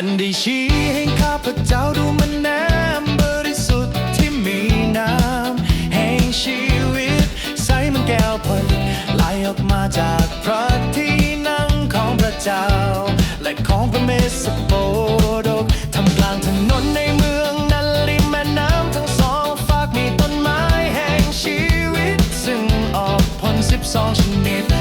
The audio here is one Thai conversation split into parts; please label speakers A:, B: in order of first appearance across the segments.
A: ท่านได้ชี้ให้ข้าพเจ้าดูมันน้ำบริสุทธิ์ที่มีน้ำแห่งชีวิต ใสเหมันแก้วผลไหลออกมาจากพระที่นั่งของพระเจ้า และของพระเมสสโปดกทำกลางถนนในเมืองนั้นริมแม่น้ำทั้งสองฝากมีต้นไม้แห่งชีวิต ซึ่งออกผลสิบสองชนิด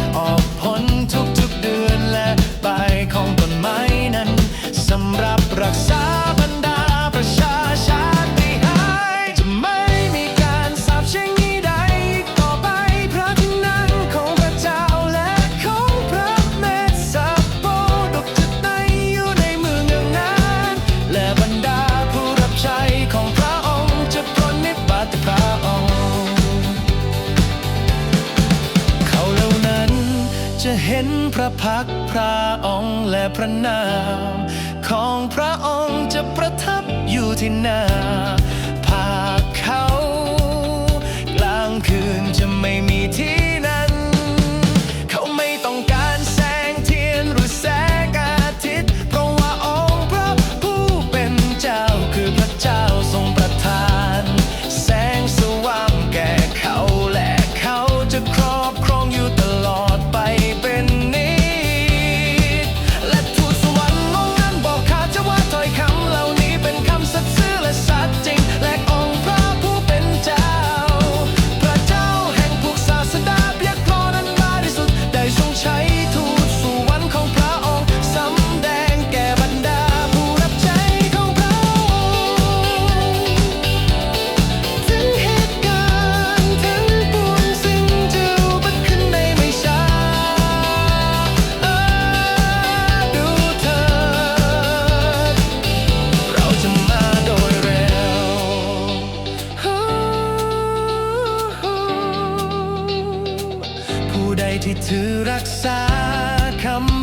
A: เห็นพระพักพระองค์และพระนาม ของพระองค์จะประทับอยู่ที่นา To dagsar kamma